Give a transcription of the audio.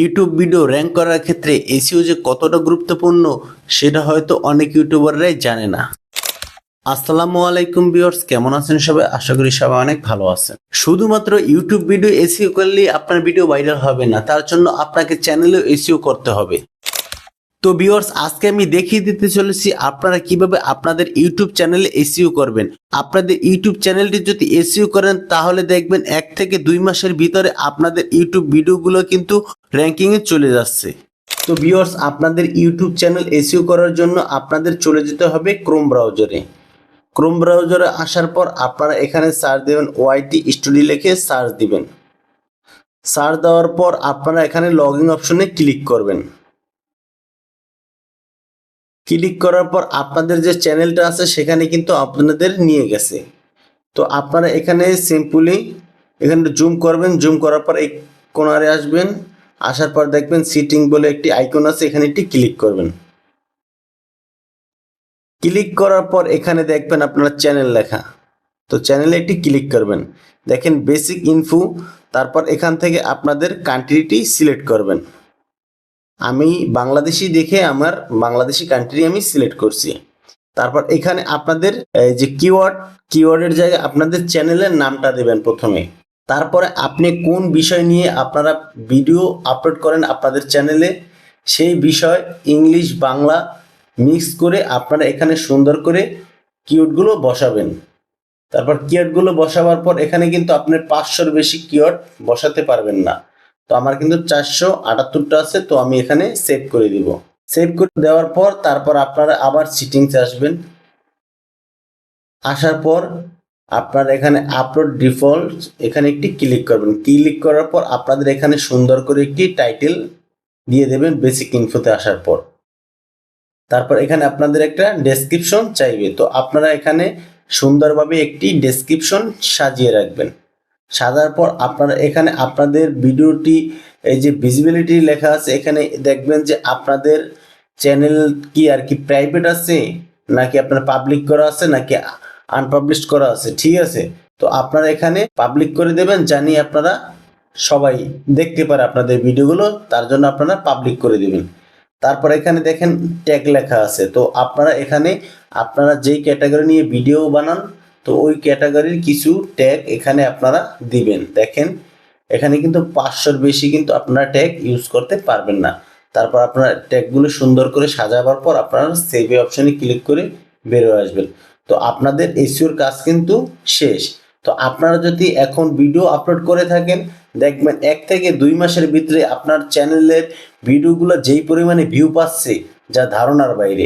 YouTube video rank করার ক্ষেত্রে SEO যে কতটা গুরুত্বপূর্ণ, সেটা হয়তো অনেক ইউটিউবাররাই জানে না। আসসালামু আলাইকুম ভিউয়ার্স, কেমন আছেন সবাই? আশা করি সবাই অনেক ভালো আছেন। শুধুমাত্র ইউটিউব ভিডিও এসিও করলে আপনার ভিডিও ভাইরাল হবে না, তার জন্য আপনাকে চ্যানেলেও এসিও করতে হবে। তো ভিউয়ার্স আজকে আমি দেখিয়ে দিতে চলেছি আপনারা কীভাবে আপনাদের ইউটিউব চ্যানেলে এসিও করবেন। আপনাদের ইউটিউব চ্যানেলটি যদি এসিও করেন, তাহলে দেখবেন এক থেকে দুই মাসের ভিতরে আপনাদের ইউটিউব ভিডিওগুলো কিন্তু র্যাঙ্কিংয়ে চলে যাচ্ছে। তো ভিউয়ার্স আপনাদের ইউটিউব চ্যানেল এসিও করার জন্য আপনাদের চলে যেতে হবে ক্রোম ব্রাউজারে ক্রোম ব্রাউজারে আসার পর আপনারা এখানে সার্চ দেবেন ওয়াইটি স্টুডিও লিখে সার্চ দিবেন। সার্চ দেওয়ার পর আপনারা এখানে লগ ইন অপশনে ক্লিক করবেন। ক্লিক করার পর আপনাদের যে চ্যানেলটা আছে, সেখানে কিন্তু আপনাদের নিয়ে গেছে। তো আপনারা এখানে সিম্পলি এখানে জুম করবেন। জুম করার পর এই কোনারে আসবেন। আসার পর দেখবেন সিটিং বলে একটি আইকন আছে, এখানে একটি ক্লিক করবেন। ক্লিক করার পর এখানে দেখবেন আপনার চ্যানেল লেখা। তো চ্যানেলে একটি ক্লিক করবেন। দেখেন বেসিক ইনফো তারপর এখান থেকে আপনাদের কান্ট্রিটি সিলেক্ট করবেন। আমি বাংলাদেশি দেখে আমার বাংলাদেশি কান্ট্রি আমি সিলেক্ট করছি। তারপর এখানে আপনাদের, এই যে কিওয়ার্ড কিওয়ার্ডের জায়গায় আপনাদের চ্যানেলের নামটা দেবেন প্রথমে। তারপরে আপনি কোন বিষয় নিয়ে আপনারা ভিডিও আপলোড করেন আপনাদের চ্যানেলে সেই বিষয় ইংলিশ বাংলা মিক্স করে আপনারা এখানে সুন্দর করে কিওয়ার্ডগুলো বসাবেন। তারপর কিওয়ার্ডগুলো বসাবার পর এখানে কিন্তু আপনি পাঁচশোর বেশি কিওয়ার্ড বসাতে পারবেন না। তো আমার কিন্তু চারশো আটাত্তরটা আছে, তো আমি এখানে সেভ করে দিব। সেভ করে দেওয়ার পর তারপর আপনারা আবার সিটিংসে আসবেন। আসার পর আপনারা এখানে আপলোড ডিফল্ট এখানে একটি ক্লিক করবেন। ক্লিক করার পর আপনাদের এখানে সুন্দর করে একটি টাইটেল দিয়ে দেবেন বেসিক ইনফোতে আসার পর। তারপর এখানে আপনাদের একটা ডেসক্রিপশন চাইবে। তো আপনারা এখানে সুন্দরভাবে একটি ডেসক্রিপশন সাজিয়ে রাখবেন। সাজার পর আপনারা এখানে আপনাদের ভিডিওটি, এই যে ভিজিবিলিটি লেখা আছে, এখানে দেখবেন যে আপনাদের চ্যানেল কি আর কি প্রাইভেট আছে, নাকি আপনার পাবলিক করা আছে, নাকি আনপাবলিশ করা আছে, ঠিক আছে? তো আপনারা এখানে পাবলিক করে দেবেন জানি আপনারা সবাই দেখতে পারে আপনাদের ভিডিওগুলো, তার জন্য আপনারা পাবলিক করে দিবেন। তারপর এখানে দেখেন ট্যাগ লেখা আছে, তো আপনারা এখানে, আপনারা যেই ক্যাটাগরি নিয়ে ভিডিও বানান তো ওই ক্যাটাগরির কিছু ট্যাগ এখানে আপনারা দিবেন। দেখেন, এখানে কিন্তু পাঁচশোর বেশি কিন্তু আপনারা ট্যাগ ইউজ করতে পারবেন না। তারপর আপনারা ট্যাগগুলো সুন্দর করে সাজাবার পর আপনারা সেভ অপশানে ক্লিক করে বেরোয় আসবেন। তো আপনাদের এসিওর কাজ কিন্তু শেষ। তো আপনারা যদি এখন ভিডিও আপলোড করে থাকেন, দেখবেন এক থেকে দুই মাসের ভিতরে আপনার চ্যানেলের ভিডিওগুলো যেই পরিমাণে ভিউ পাচ্ছে, যা ধারণার বাইরে।